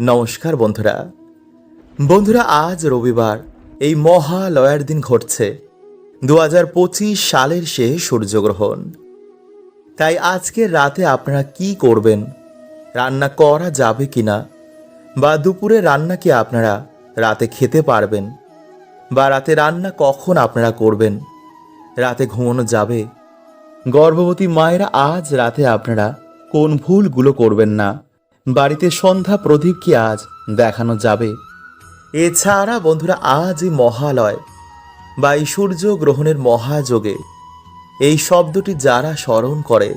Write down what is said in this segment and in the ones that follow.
নমস্কার বন্ধুরা। বন্ধুরা, আজ রবিবার, এই মহালয়ার দিন ঘটছে। দু হাজার পঁচিশ সালের শেষ সূর্যগ্রহণ। তাই আজকের রাতে আপনারা কি করবেন? রান্না করা যাবে কি না বা দুপুরে রান্না কি আপনারা রাতে খেতে পারবেন? বা রাতে রান্না কখন আপনারা করবেন? রাতে ঘুমানো যাবে? গর্ভবতী মায়েরা আজ রাতে আপনারা কোন ভুলগুলো করবেন না? বাড়িতে সন্ধ্যা প্রদীপ কি আজ দেখানো যাবে? এছাড়া বন্ধুরা আজ এই মহালয়। বা এই সূর্য গ্রহণের মহাযোগে। এই শব্দটি যারা স্মরণ করে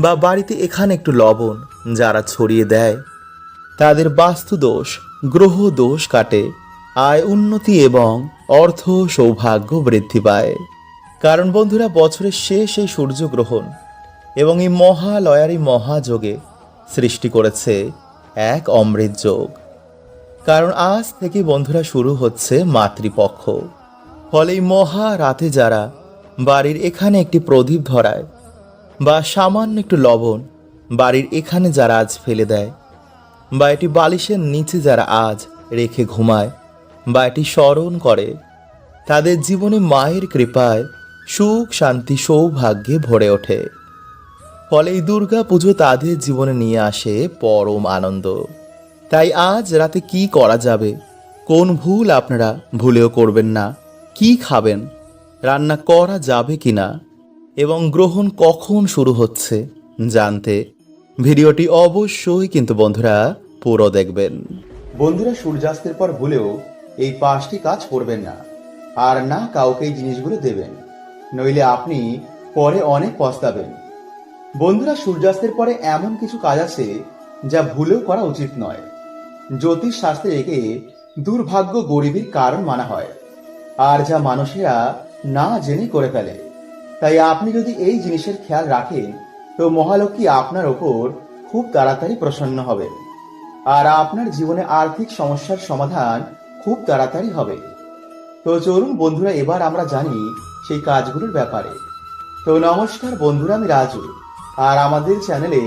বা বাড়িতে এখানে একটু লবণ যারা ছড়িয়ে দেয়, তাদের বাস্তু দোষ, গ্রহ দোষ কাটে, আয় উন্নতি এবং অর্থ সৌভাগ্য বৃদ্ধি পায়। কারণ বন্ধুরা বছরের শেষ এই সূর্যগ্রহণ এবং এই মহালয়ার এই মহাযোগে সৃষ্টি করেছে এক অমৃত যোগ। কারণ আজ থেকে বন্ধুরা শুরু হচ্ছে মাতৃপক্ষ। ফলে মহা রাতে যারা বাড়ির এখানে একটি প্রদীপ ধরায় বা সামান্য একটু লবণ বাড়ির এখানে যারা আজ ফেলে দেয় বা এটি বালিশের নিচে যারা আজ রেখে ঘুমায় বা এটি স্মরণ করে, তাদের জীবনে মায়ের কৃপায় সুখ, শান্তি, সৌভাগ্যে ভরে ওঠে। ফলে এই দুর্গা পুজো তাদের জীবনে নিয়ে আসে পরম আনন্দ। তাই আজ রাতে কি করা যাবে? কোন ভুল আপনারা ভুলেও করবেন না। কি খাবেন? রান্না করা যাবে কি না এবং গ্রহণ কখন শুরু হচ্ছে জানতে ভিডিওটি অবশ্যই কিন্তু বন্ধুরা পুরো দেখবেন। বন্ধুরা, সূর্যাস্তের পর ভুলেও এই পাঁচটি কাজ করবেন না। আর না কাউকে এই জিনিসগুলো দেবেন। নইলে আপনি পরে অনেক পস্তাবেন। বন্ধুরা, সূর্যাস্তের পরে এমন কিছু কাজ আছে যা ভুলেও করা উচিত নয়। জ্যোতিষ শাস্ত্রে একে দুর্ভাগ্য গরিবীর কারণ মানা হয়, আর যা মানুষেরা না জেনে করে ফেলে। তাই আপনি যদি এই জিনিসের খেয়াল রাখেন, তো মহালক্ষ্মী আপনার ওপর খুব তাড়াতাড়ি প্রসন্ন হবে, আর আপনার জীবনে আর্থিক সমস্যার সমাধান খুব তাড়াতাড়ি হবে। তো চলুন বন্ধুরা, এবার আমরা জানি সেই কাজগুলোর ব্যাপারে। তো নমস্কার বন্ধুরা, আমি রাজু। আর আমাদের চ্যানেলে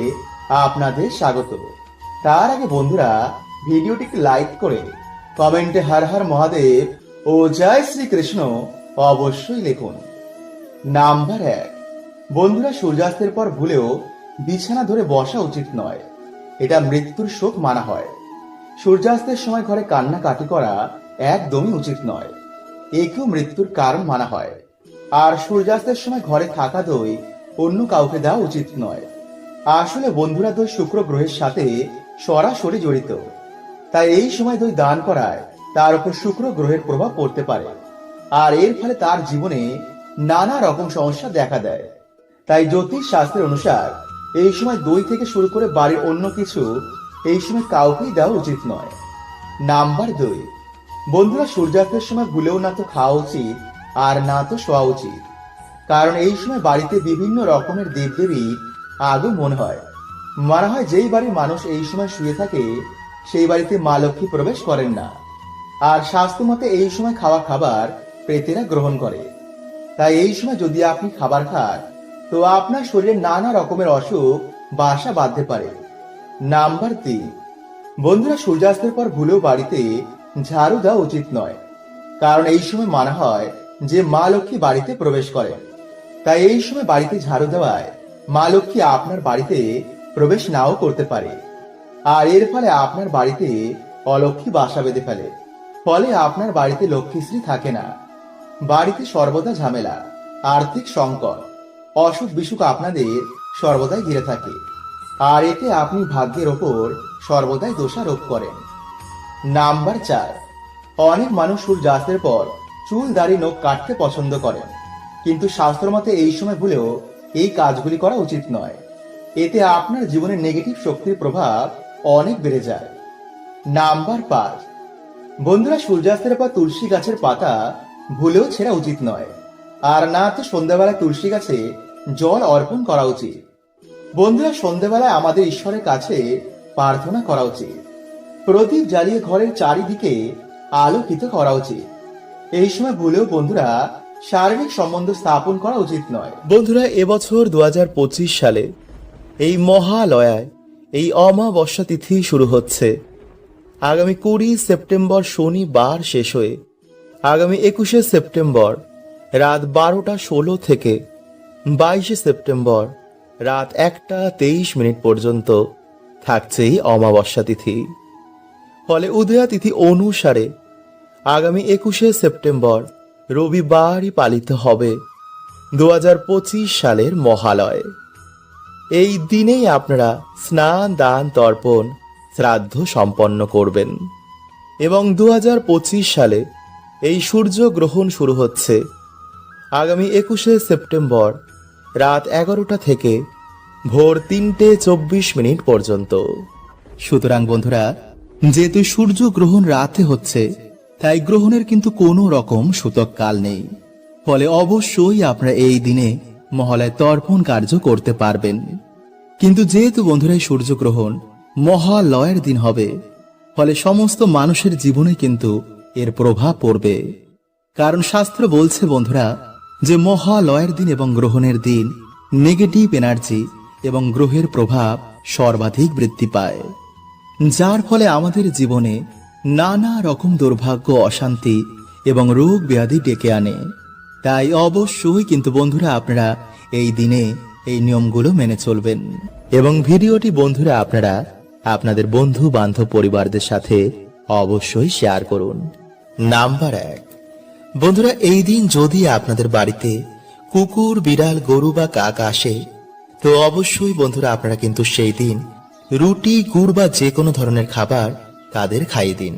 আপনাদের স্বাগত। তার আগে বন্ধুরা ভিডিওটিকে লাইক করে, কমেন্টে হর হর মহাদেব ও জয় শ্রীকৃষ্ণ অবশ্যই লিখুন। নাম্বার এক, বন্ধুরা সূর্যাস্তের পর ভুলেও বিছানা ধরে বসা উচিত নয়, এটা মৃত্যুর শোক মানা হয়। সূর্যাস্তের সময় ঘরে কান্নাকাটি করা একদমই উচিত নয়, একেও মৃত্যুর কারণ মানা হয়। আর সূর্যাস্তের সময় ঘরে থাকা দই অন্য কাউকে দেওয়া উচিত নয়। আসলে বন্ধুরা দই শুক্র গ্রহের সাথে সরাসরি জড়িত। তাই এই সময় দই দান করায় তার উপর শুক্র গ্রহের প্রভাব পড়তে পারে। আর এর ফলে তার জীবনে নানা রকম সমস্যা দেখা দেয়। তাই জ্যোতিষ শাস্ত্রের অনুসার এই সময় দই থেকে শুরু করে বাড়ির অন্য কিছু এই সময় কাউকেই দেওয়া উচিত নয়। নাম্বার দুই, বন্ধুরা সূর্যাস্তের সময় ভুলেও না তো খাওয়া উচিত আর না তো শোয়া উচিত। কারণ এই সময় বাড়িতে বিভিন্ন রকমের দেবদেবী আগমন হয়। মানা হয় যেই বাড়ির মানুষ এই সময় শুয়ে থাকে, সেই বাড়িতে মা লক্ষ্মী প্রবেশ করেন না। আর স্বাস্থ্য মতে এই সময় খাওয়া খাবার প্রেতেরা গ্রহণ করে। তাই এই সময় যদি আপনি খাবার খান, তো আপনার শরীরে নানা রকমের অসুখ, বাসা বাঁধতে পারে। নাম্বার তিন, বন্ধুরা সূর্যাস্তের পর ভুলেও বাড়িতে ঝাড়ু দেওয়া উচিত নয়। কারণ এই সময় মানা হয় যে মা লক্ষ্মী বাড়িতে প্রবেশ করে তাই এই সময় বাড়িতে ঝাড়ু দেওয়ায় মা লক্ষ্মী আপনার বাড়িতে প্রবেশ নাও করতে পারে। আর এর ফলে আপনার বাড়িতে অলক্ষ্মী বাসা বেঁধে ফেলে। ফলে আপনার বাড়িতে লক্ষ্মীশ্রী থাকে না। বাড়িতে সর্বদা ঝামেলা, আর্থিক সংকট, অসুখ বিসুখ আপনাদের সর্বদাই ঘিরে থাকে। আর এতে আপনি ভাগ্যের ওপর সর্বদাই দোষারোপ করেন। নাম্বার চার, অনেক মানুষ সূর্যাস্তের পর চুল দাড়ি নখ কাটতে পছন্দ করেন। কিন্তু শাস্ত্র মতে এই সময় ভুলেও এই কাজগুলি করা উচিত নয়। এতে আপনার জীবনের নেগেটিভ শক্তির প্রভাব অনেক বেড়ে যায়। নাম্বার পাঁচ। বন্ধুরা, সূর্যাস্তের পর তুলসী গাছের পাতা ভুলেও ছেঁড়া উচিত নয়। আর না তো সন্ধ্যাবেলা তুলসী গাছে জল অর্পণ করা উচিত। বন্ধুরা, সন্ধ্যাবেলায় আমাদের ঈশ্বরের কাছে প্রার্থনা করা উচিত। প্রদীপ জ্বালিয়ে ঘরের চারিদিকে আলোকিত করা উচিত। এই সময় ভুলেও বন্ধুরা শারীরিক সম্বন্ধ স্থাপন করা উচিত নয়। বন্ধুরা, এবছর দু হাজার পঁচিশ সালে এই মহালয়ায় এই অমাবস্যা তিথি শুরু হচ্ছে। আগামী কুড়ি সেপ্টেম্বর শনিবার শেষ হয়ে আগামী একুশে সেপ্টেম্বর রাত বারোটা ষোলো থেকে বাইশে সেপ্টেম্বর রাত একটা তেইশ মিনিট পর্যন্ত থাকছে এই অমাবস্যা তিথি। ফলে উদয়া তিথি অনুসারে আগামী একুশে সেপ্টেম্বর রবিবারই পালিত হবে দু হাজার পঁচিশ সালের মহালয়। এই দিনেই আপনারা স্নান, দান, তর্পণ, শ্রাদ্ধ সম্পন্ন করবেন। এবং দু হাজার পঁচিশ সালে এই সূর্য গ্রহণ শুরু হচ্ছে। আগামী একুশে সেপ্টেম্বর রাত এগারোটা থেকে ভোর তিনটে চব্বিশ মিনিট পর্যন্ত। সুতরাং বন্ধুরা, যেহেতু সূর্য গ্রহণ রাতে হচ্ছে তাই গ্রহণের কিন্তু কোনো রকম সূতক কাল নেই। ফলে অবশ্যই আপনারা এই দিনে মহালয় তর্পণ কার্য করতে পারবেন। কিন্তু যেহেতু বন্ধুরা এই সূর্যগ্রহণ মহালয়ের দিন হবে, ফলে সমস্ত মানুষের জীবনে কিন্তু এর প্রভাব পড়বে। কারণ শাস্ত্র বলছে, বন্ধুরা, যে মহালয়ের দিন এবং গ্রহণের দিন নেগেটিভ এনার্জি এবং গ্রহের প্রভাব সর্বাধিক বৃদ্ধি পায়। যার ফলে আমাদের জীবনে নানা রকম দুর্ভাগ্য, অশান্তি এবং রোগ ব্যাধি ডেকে আনে। তাই অবশ্যই কিন্তু বন্ধুরা আপনারা এই দিনে এই নিয়মগুলো মেনে চলবেন। এবং ভিডিওটি বন্ধুরা আপনারা আপনাদের বন্ধু, বান্ধব পরিবারদের সাথে অবশ্যই শেয়ার করুন। নাম্বার এক। বন্ধুরা, এই দিন যদি আপনাদের বাড়িতে কুকুর, বিড়াল, গরু বা কাক আসে, তো অবশ্যই বন্ধুরা আপনারা কিন্তু সেই দিন রুটি, গুড় বা যে কোনো ধরনের খাবার তাদের খাইয়ে দিন।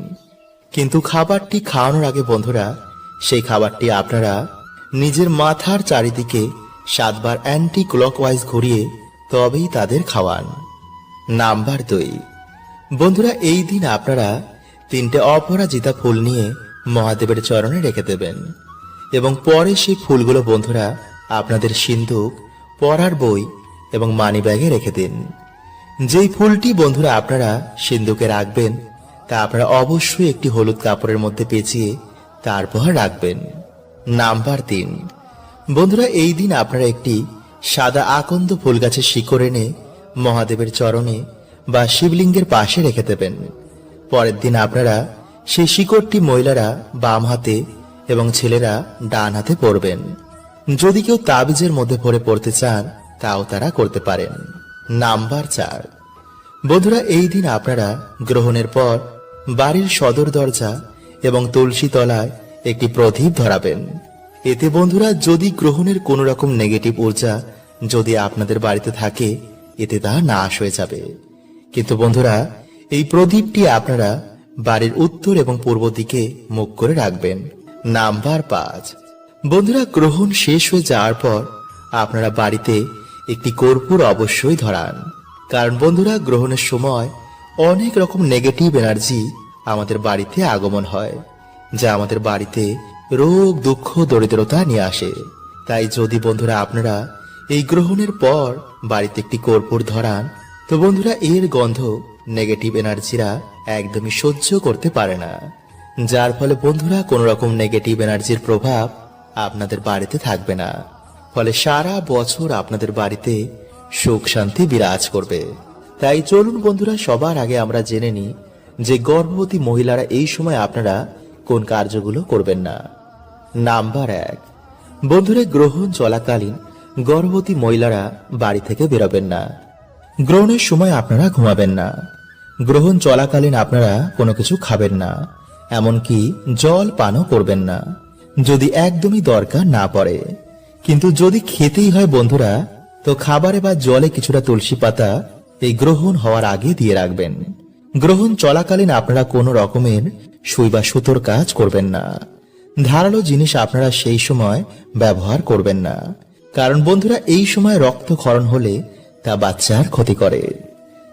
কিন্তু খাবারটি খাওয়ানোর আগে বন্ধুরা, সেই খাবারটি আপনারা নিজের মাথার চারিদিকে সাতবার অ্যান্টি ক্লকওয়াইজ ঘুরিয়ে তবেই তাদের খাওয়ান। নাম্বার দুই। বন্ধুরা, এই দিন আপনারা তিনটে অপরাজিতা ফুল নিয়ে মহাদেবের চরণে রেখে দেবেন। এবং পরে সেই ফুলগুলো বন্ধুরা আপনাদের সিন্দুক পড়ার বই এবং মানি ব্যাগে রেখে দিন। যেই ফুলটি বন্ধুরা আপনারা সিন্ধুকে রাখবেন তা আপনারা অবশ্যই একটি হলুদ কাপড়ের মধ্যে পেঁচিয়ে তারপর রাখবেন। নাম্বার তিন। বন্ধুরা, এই দিন আপনারা একটি সাদা আকন্দ ফুল গাছের শিকড় এনে মহাদেবের চরণে বা শিবলিঙ্গের পাশে রেখে দেবেন। পরের দিন আপনারা সেই শিকড়টি মহিলারা বাম হাতে এবং ছেলেরা ডান হাতে পরবেন। যদি কেউ তাবিজের মধ্যে ভরে পড়তে চান, তাও তারা করতে পারেন। নাম্বার চার। বন্ধুরা, এই দিন আপনারা গ্রহণের পর বাড়ির সদর দরজা এবং তুলসী তলায় একটি প্রদীপ ধরাবেন। এতে বন্ধুরা, যদি গ্রহণের কোনো রকম নেগেটিভ ঊর্জা যদি আপনাদের বাড়িতে থাকে, এতে তা নাশ হয়ে যাবে। কিন্তু বন্ধুরা, এই প্রদীপটি আপনারা বাড়ির উত্তর এবং পূর্ব দিকে মুখ করে রাখবেন। নাম্বার পাঁচ। বন্ধুরা, গ্রহণ শেষ হয়ে যাওয়ার পর আপনারা বাড়িতে একটি কর্পূর অবশ্যই ধরান। কারণ বন্ধুরা, গ্রহণের সময় অনেক রকম নেগেটিভ এনার্জি আমাদের বাড়িতে আগমন হয়, যা আমাদের বাড়িতে রোগ, দুঃখ, দরিদ্রতা নিয়ে আসে। তাই যদি বন্ধুরা আপনারা এই গ্রহণের পর বাড়িতে একটি কর্পূর ধরান, তো বন্ধুরা এর গন্ধ নেগেটিভ এনার্জিরা একদমই সহ্য করতে পারে না। যার ফলে বন্ধুরা কোনো রকম নেগেটিভ এনার্জির প্রভাব আপনাদের বাড়িতে থাকবে না। ফলে সারা বছর আপনাদের বাড়িতে সুখ শান্তি বিরাজ করবে। তাই চলুন বন্ধুরা, সবার আগে আমরা জেনে নিই যে গর্ভবতী মহিলারা এই সময় আপনারা কোন কার্যগুলো করবেন না। নাম্বার এক, বন্ধুরা গ্রহণ চলাকালীন গর্ভবতী মহিলারা বাড়ি থেকে বেরোবেন না। গ্রহণের সময় আপনারা ঘুমাবেন না। গ্রহণ চলাকালীন আপনারা কোনো কিছু খাবেন না, এমনকি জল পানও করবেন না, যদি একদমই দরকার না পড়ে। কিন্তু যদি খেতেই হয় বন্ধুরা, তো খাবারে বা জলে কিছুটা তুলসী পাতা এই গ্রহণ হওয়ার আগে দিয়ে রাখবেন। গ্রহণ চলাকালীন আপনারা কোনো রকমের সুই বা সুতোর কাজ করবেন না। ধারালো জিনিস আপনারা সেই সময় ব্যবহার করবেন না। কারণ বন্ধুরা, এই সময় রক্তক্ষরণ হলে তা বাচ্চার ক্ষতি করে।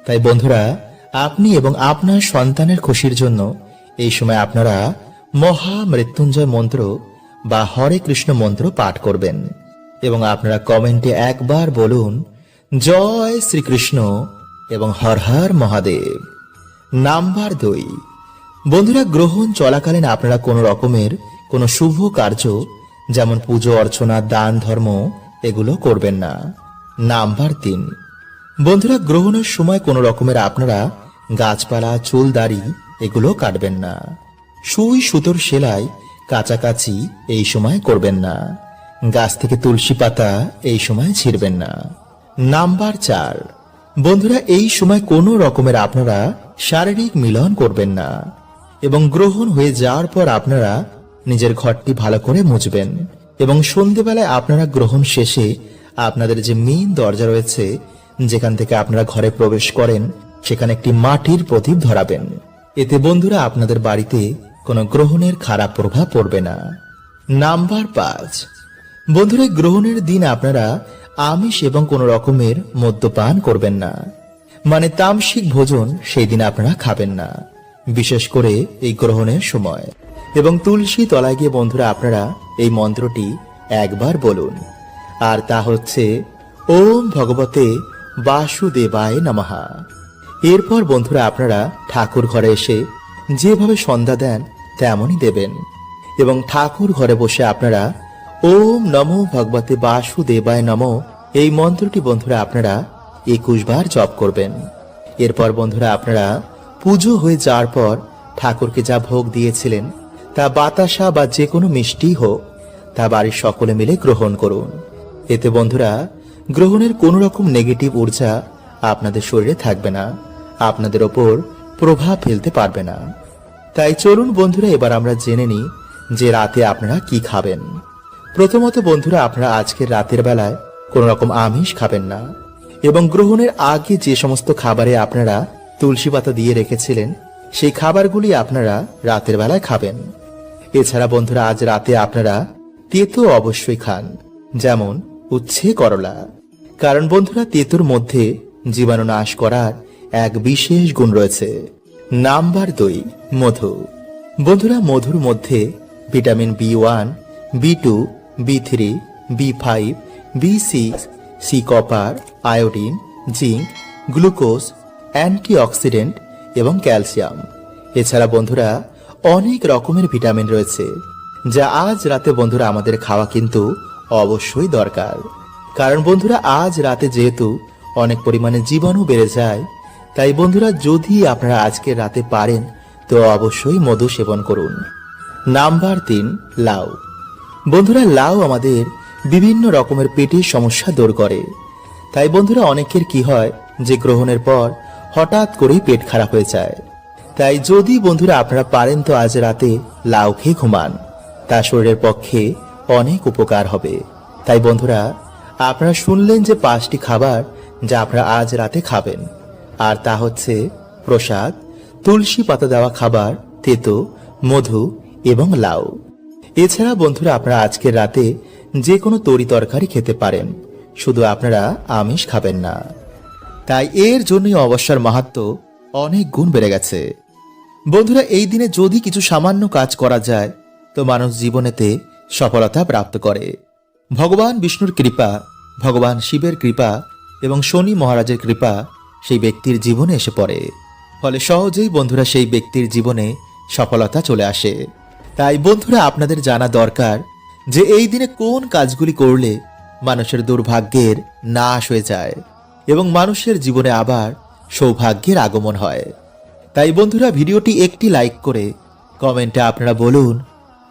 তাই বন্ধুরা, আপনি এবং আপনার সন্তানের খুশির জন্য এই সময় আপনারা মহা মৃত্যুঞ্জয় মন্ত্র বা হরে কৃষ্ণ মন্ত্র পাঠ করবেন। এবং আপনারা কমেন্টে একবার বলুন, জয় শ্রীকৃষ্ণ। এবং হর হর মহাদেব। নাম্বার দুই। বন্ধুরা, গ্রহণ চলাকালীন আপনারা কোনো রকমের কোনো শুভ কার্য, যেমন পুজো, অর্চনা, দান, ধর্ম, এগুলো করবেন না। নাম্বার তিন। বন্ধুরা, গ্রহণের সময় কোনো রকমের আপনারা গাছপালা, চুল, দাড়ি এগুলো কাটবেন না। সুই, সুতোর সেলাই কাছাকাছি এই সময় করবেন না। গাছ থেকে তুলসী পাতা এই সময় ছিঁড়বেন না। নাম্বার চার। বন্ধুরা, এই সময় কোনো রকমের আপনারা শারীরিক মিলন করবেন না এবং গ্রহণ হয়ে যাওয়ার পর আপনারা নিজের ঘরটি ভালো করে মুছবেন এবং সন্ধেবেলায় আপনারা গ্রহণ শেষে আপনাদের যে মেইন দরজা রয়েছে, যেখান থেকে আপনারা ঘরে প্রবেশ করেন, সেখানে একটি মাটির প্রদীপ ধরাবেন। এতে বন্ধুরা, আপনাদের বাড়িতে কোনো গ্রহণের খারাপ প্রভাব পড়বে না। নাম্বার পাঁচ। বন্ধুরা, গ্রহণের দিন আপনারা আমিষ এবং কোনো রকমের মদ্যপান করবেন না। মানে তামসিক ভোজন সেই দিন আপনারা খাবেন না। বিশেষ করে এই গ্রহণের সময়। এবং তুলসী তলায় গিয়ে বন্ধুরা আপনারা এই মন্ত্রটি একবার বলুন। আর তা হচ্ছে, ওম ভগবতে বাসুদেবায় নমহা এরপর বন্ধুরা আপনারা ঠাকুর ঘরে এসে যেভাবে সন্ধ্যা দেন, তেমনই দেবেন। এবং ঠাকুর ঘরে বসে আপনারা ওম নমো ভগবতে বাসুদেবায় নম। এই মন্ত্রটি বন্ধুরা আপনারা একুশ বার জপ করবেন। এরপর বন্ধুরা আপনারা পুজো হয়ে যাওয়ার পর ঠাকুরকে যা ভোগ দিয়েছিলেন, তা বাতাসা বা যে কোনো মিষ্টি হোক, তা বাড়ির সকলে মিলে গ্রহণ করুন। এতে বন্ধুরা গ্রহণের কোনো রকম নেগেটিভ ঊর্জা আপনাদের শরীরে থাকবে না, আপনাদের ওপর প্রভাব ফেলতে পারবে না। তাই চলুন বন্ধুরা, এবার আমরা জেনে নিই যে রাতে আপনারা কি খাবেন। প্রথমত বন্ধুরা, আপনারা আজকের রাতের বেলায় কোনো রকম আমিষ খাবেন না এবং গ্রহণের আগে যে সমস্ত খাবারে আপনারা তুলসী পাতা দিয়ে রেখেছিলেন, সেই খাবারগুলি আপনারা রাতের বেলায় খাবেন। এছাড়া বন্ধুরা, আজ রাতে আপনারা তেতো অবশ্যই খান, যেমন উচ্ছে করলা। কারণ বন্ধুরা, তেতুর মধ্যে জীবাণু নাশ করার এক বিশেষ গুণ রয়েছে, নাম্বার দুই, মধু। বন্ধুরা, মধুর মধ্যে vitamin B one, B two B three B five B six C copper iodine zinc glucose antioxidant এবং ক্যালসিয়াম এছাড়া বন্ধুরা, অনেক রকমের ভিটামিন রয়েছে, যা আজ রাতে বন্ধুরা আমাদের খাওয়া কিন্তু অবশ্যই দরকার। কারণ বন্ধুরা, আজ রাতে যেহেতু অনেক পরিমাণে জীবাণু বেড়ে যায়, তাই বন্ধুরা, যদি আপনারা আজকে রাতে পারেন, তো অবশ্যই মধু সেবন করুন। নাম্বার তিন, লাউ। বন্ধুরা, লাউ আমাদের বিভিন্ন রকমের পেটের সমস্যা দূর করে। তাই বন্ধুরা, অনেকের কি হয় যে গ্রহণের পর হঠাৎ করেই পেট খারাপ হয়ে যায়। তাই যদি বন্ধুরা আপনারা পারেন তো আজ রাতে লাউ খেয়ে ঘুমান। তা শরীরের পক্ষে অনেক উপকার হবে। তাই বন্ধুরা, আপনারা শুনলেন যে পাঁচটি খাবার যা আপনারা আজ রাতে খাবেন। আর তা হচ্ছে প্রসাদ, তুলসী পাতা দেওয়া খাবার, তেতো, মধু এবং লাউ। এছাড়া বন্ধুরা আপনারা আজকের রাতে যে কোনো তরি তরকারি খেতে পারেন। শুধু আপনারা আমিষ খাবেন না। তাই এর জন্যই অবসর মাহাত্ম অনেক গুণ বেড়ে গেছে। বন্ধুরা, এই দিনে যদি কিছু সামান্য কাজ করা যায়, তো মানুষ জীবনেতে সফলতা প্রাপ্ত করে। ভগবান বিষ্ণুর কৃপা, ভগবান শিবের কৃপা এবং শনি মহারাজের কৃপা সেই ব্যক্তির জীবনে এসে পড়ে। ফলে সহজেই বন্ধুরা সেই ব্যক্তির জীবনে সফলতা চলে আসে। তাই বন্ধুরা, আপনাদের জানা দরকার যে এই দিনে কোন কাজগুলি করলে মানুষের দুর্ভাগ্যের নাশ হয়ে যায় এবং মানুষের জীবনে আবার সৌভাগ্যের আগমন হয়। তাই বন্ধুরা, ভিডিওটি একটি লাইক করে কমেন্টে আপনারা বলুন,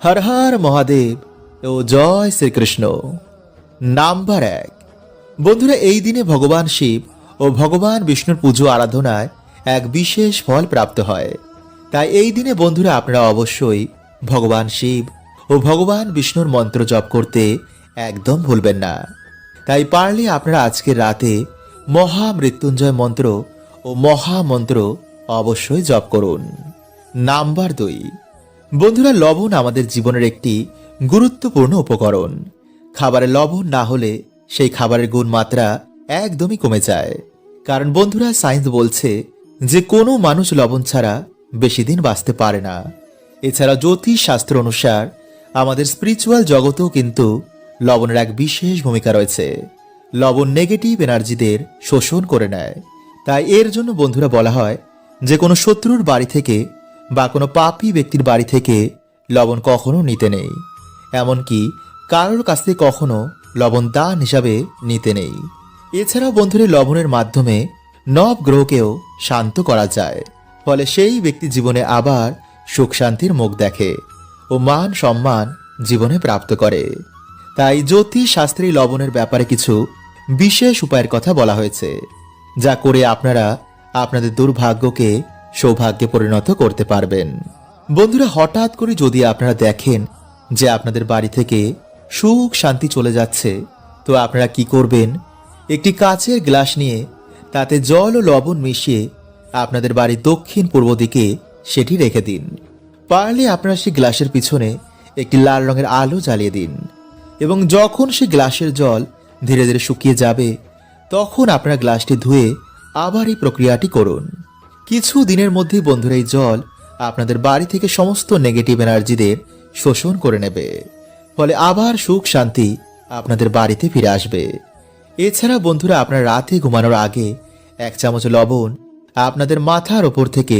হর হর মহাদেব ও জয় শ্রীকৃষ্ণ। নাম্বার এক। বন্ধুরা, এই দিনে ভগবান শিব ও ভগবান বিষ্ণুর পুজো আরাধনায় এক বিশেষ ফল প্রাপ্ত হয়। তাই এই দিনে বন্ধুরা, আপনারা অবশ্যই ভগবান শিব ও ভগবান বিষ্ণুর মন্ত্র জপ করতে একদম ভুলবেন না। তাই পারলে আপনারা আজকের রাতে মহা মৃত্যুঞ্জয় মন্ত্র ও মহা মন্ত্র অবশ্যই জপ করুন। নাম্বার দুই। বন্ধুরা, লবণ আমাদের জীবনের একটি গুরুত্বপূর্ণ উপকরণ। খাবারে লবণ না হলে সেই খাবারের গুণমাত্রা একদমই কমে যায়। কারণ বন্ধুরা, সায়েন্স বলছে যে কোনো মানুষ লবণ ছাড়া বেশি দিন বাঁচতে পারে না। এছাড়া জ্যোতিষ শাস্ত্র অনুসার আমাদের স্পিরিচুয়াল জগতেও কিন্তু লবণের এক বিশেষ ভূমিকা রয়েছে। লবণ নেগেটিভ এনার্জিদের শোষণ করে নেয়। তাই এর জন্য বন্ধুরা বলা হয়, যে কোনো শত্রুর বাড়ি থেকে বা কোনো পাপী ব্যক্তির বাড়ি থেকে লবণ কখনো নিতে নেই। এমনকি কারোর কাছ থেকে কখনো লবণ দান হিসাবে নিতে নেই। এছাড়াও বন্ধুরা লবণের মাধ্যমে নব গ্রহকেও শান্ত করা যায়। ফলে সেই ব্যক্তি জীবনে আবার সুখ শান্তির মুখ দেখে ও মান সম্মান জীবনে প্রাপ্ত করে। তাই জ্যোতিষ শাস্ত্রী লবণের ব্যাপারে কিছু বিশেষ উপায়ের কথা বলা হয়েছে, যা করে আপনারা আপনাদের দুর্ভাগ্যকে সৌভাগ্যে পরিণত করতে পারবেন। বন্ধুরা, হঠাৎ করে যদি আপনারা দেখেন যে আপনাদের বাড়ি থেকে সুখ শান্তি চলে যাচ্ছে, তো আপনারা কি করবেন? একটি কাচের গ্লাস নিয়ে তাতে জল ও লবণ মিশিয়ে আপনাদের বাড়ির দক্ষিণ পূর্ব দিকে সেটি রেখে দিন। পারলে আপনার সেই গ্লাসের পিছনে একটি লাল রঙের আলো জ্বালিয়ে দিন এবং যখন সেই গ্লাসের জল ধীরে ধীরে শুকিয়ে যাবে, তখন আপনার গ্লাসটি ধুয়ে আবার এই প্রক্রিয়াটি করুন। কিছু দিনের মধ্যেই বন্ধুরা এই জল আপনাদের বাড়ি থেকে সমস্ত নেগেটিভ এনার্জিদের শোষণ করে নেবে। ফলে আবার সুখ শান্তি আপনাদের বাড়িতে ফিরে আসবে। এছাড়া বন্ধুরা আপনার রাতে ঘুমানোর আগে এক চামচ লবণ আপনাদের মাথার ওপর থেকে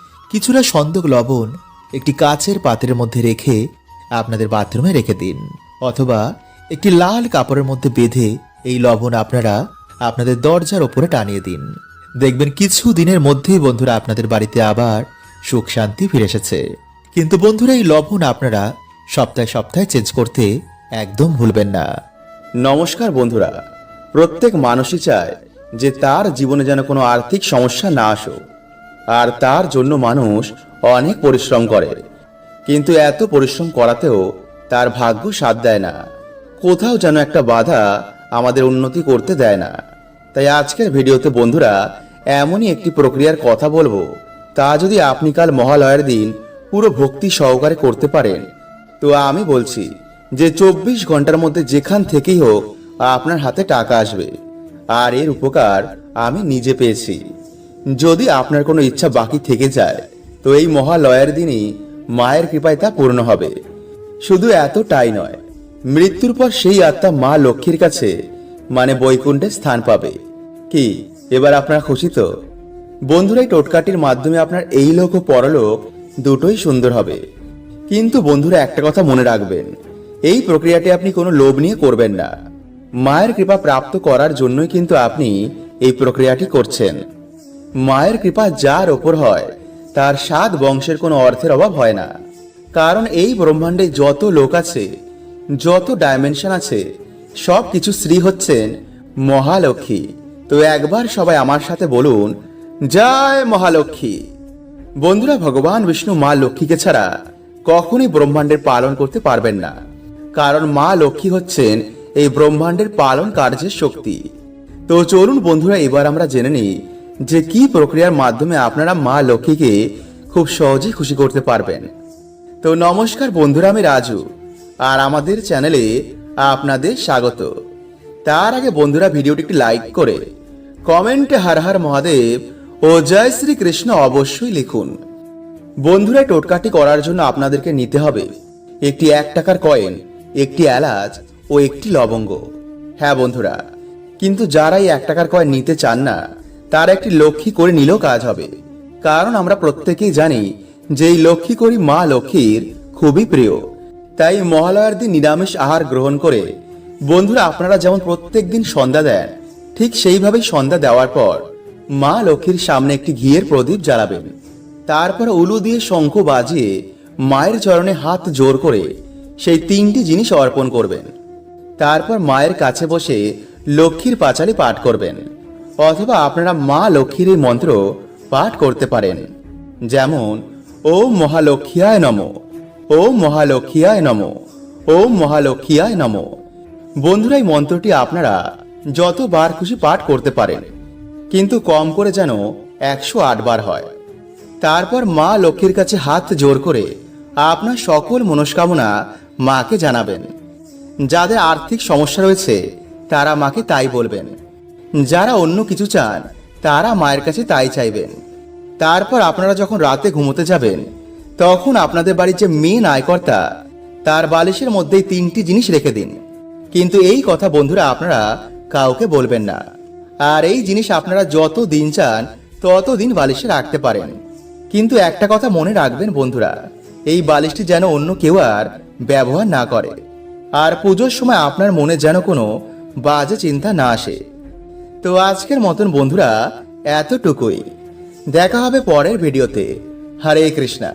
কিছুটা সন্দক লবণ একটি কাচের পাত্রের মধ্যে রেখে আপনাদের বাথরুমে রেখে দিন। অথবা একটি লাল কাপড়ের মধ্যে বেঁধে এই লবণ আপনারা আপনাদের দরজার ওপরে টানিয়ে দিন। দেখবেন কিছু দিনের মধ্যেই বন্ধুরা আপনাদের বাড়িতে আবার সুখ শান্তি ফিরে এসেছে। কিন্তু বন্ধুরা, এই লবণ আপনারা সপ্তাহে সপ্তাহে চেঞ্জ করতে একদম ভুলবেন না। নমস্কার বন্ধুরা। প্রত্যেক মানুষই চায় যে তার জীবনে যেন কোনো আর্থিক সমস্যা না আসুক। আর তার জন্য মানুষ অনেক পরিশ্রম করে। কিন্তু এত পরিশ্রম করাতেও তার ভাগ্য সাথ দেয় না। কোথাও যেন একটা বাধা আমাদের উন্নতি করতে দেয় না। তাই আজকের ভিডিওতে বন্ধুরা এমনই একটি প্রক্রিয়ার কথা বলব, তা যদি আপনি কাল মহালয়ের দিন পুরো ভক্তি সহকারে করতে পারেন, তো আমি বলছি যে চব্বিশ ঘণ্টার মধ্যে যেখান থেকেই হোক আপনার হাতে টাকা আসবে। আর এর উপকার আমি নিজে পেয়েছি। যদি আপনার কোনো ইচ্ছা বাকি থেকে যায়, তো এই মহালয়ের দিনই মায়ের কৃপায় তা পূর্ণ হবে। শুধু এতটাই নয়, মৃত্যুর পর সেই আত্মা মা লক্ষ্মীর কাছে মানে বৈকুণ্ঠে স্থান পাবে। কি, এবার আপনারা খুশি তো? বন্ধুরা, এই টোটকাটির মাধ্যমে আপনার এই লোক ও পরলোক দুটোই সুন্দর হবে। কিন্তু বন্ধুরা, একটা কথা মনে রাখবেন, এই প্রক্রিয়াটি আপনি কোনো লোভ নিয়ে করবেন না। মায়ের কৃপা প্রাপ্ত করার জন্যই কিন্তু আপনি এই প্রক্রিয়াটি করছেন। মায়ের কৃপা যার ওপর হয়, তার সাত বংশের কোনো অর্থের অভাব হয় না। কারণ এই ব্রহ্মাণ্ডে যত লোক আছে, যত ডাইমেনশন আছে, সব কিছু শ্রী হচ্ছেন মহালক্ষ্মী। তো একবার সবাই আমার সাথে বলুন, জয় মহালক্ষ্মী। বন্ধুরা, ভগবান বিষ্ণু মা লক্ষ্মীকে ছাড়া কখনই ব্রহ্মাণ্ডের পালন করতে পারবেন না। কারণ মা লক্ষ্মী হচ্ছেন এই ব্রহ্মাণ্ডের পালন কার্যের শক্তি। তো চলুন বন্ধুরা, এবার আমরা জেনে নিই যে কি প্রক্রিয়ার মাধ্যমে আপনারা মা লক্ষ্মীকে খুব সহজেই খুশি করতে পারবেন। তো নমস্কার বন্ধুরা, আমি রাজু, আর আমাদের চ্যানেলে আপনাদের স্বাগত। তার আগে বন্ধুরা, ভিডিওটি একটি লাইক করে কমেন্টে হর হর মহাদেব ও জয় শ্রী কৃষ্ণ অবশ্যই লিখুন। বন্ধুরা টোটকাটি করার জন্য আপনাদেরকে নিতে হবে একটি এক টাকার কয়েন, একটি এলাচ ও একটি লবঙ্গ। হ্যাঁ বন্ধুরা, কিন্তু যারা এই এক টাকার কয়েন নিতে চান না তারা একটি লক্ষ্মী করে নিলেও কাজ হবে। কারণ আমরা প্রত্যেকেই জানি যে এই লক্ষ্মী করি মা লক্ষ্মীর খুবই প্রিয়। তাই মহালয়ার দিন নিরামিষ আহার গ্রহণ করে বন্ধুরা আপনারা যেমন প্রত্যেক দিন সন্ধ্যা দেন, ঠিক সেইভাবেই সন্ধ্যা দেওয়ার পর মা লক্ষ্মীর সামনে একটি ঘিয়ের প্রদীপ জ্বালাবেন। তারপর উলু দিয়ে শঙ্খ বাজিয়ে মায়ের চরণে হাত জোর করে সেই তিনটি জিনিস অর্পণ করবেন। তারপর মায়ের কাছে বসে লক্ষ্মীর পাঁচালি পাঠ করবেন। অথবা আপনারা মা লক্ষ্মীর এই মন্ত্র পাঠ করতে পারেন। যেমন ও মহালক্ষ্মীয়ায় নম ও মহালক্ষ্মীয়ায় নম ও মহালক্ষ্মীয়ায় নম। বন্ধুরা, এই মন্ত্রটি আপনারা যতবার খুশি পাঠ করতে পারেন, কিন্তু কম করে যেন একশো আট বার হয়। তারপর মা লক্ষ্মীর কাছে হাত জোর করে আপনার সকল মনস্কামনা মাকে জানাবেন। যাদের আর্থিক সমস্যা রয়েছে, তারা মাকে তাই বলবেন। যারা অন্য কিছু চান, তারা মায়ের কাছে তাই চাইবেন। তারপর আপনারা যখন রাতে ঘুমোতে যাবেন, তখন আপনাদের বাড়ির যে মেন আয়কর্তা, তার বালিশের মধ্যেই তিনটি জিনিস রেখে দিন। কিন্তু এই কথা বন্ধুরা আপনারা কাউকে বলবেন না। আর এই জিনিস আপনারা যত দিন চান, তত দিন বালিশে রাখতে পারেন। কিন্তু একটা কথা মনে রাখবেন বন্ধুরা, এই বালিশটি যেন অন্য কেউ আর ব্যবহার না করে। আর পুজোর সময় আপনার মনে যেন কোনো বাজে চিন্তা না আসে। তো আজকের মতন বন্ধুরা এতটুকুই। দেখা হবে পরের ভিডিওতে। হরে কৃষ্ণা।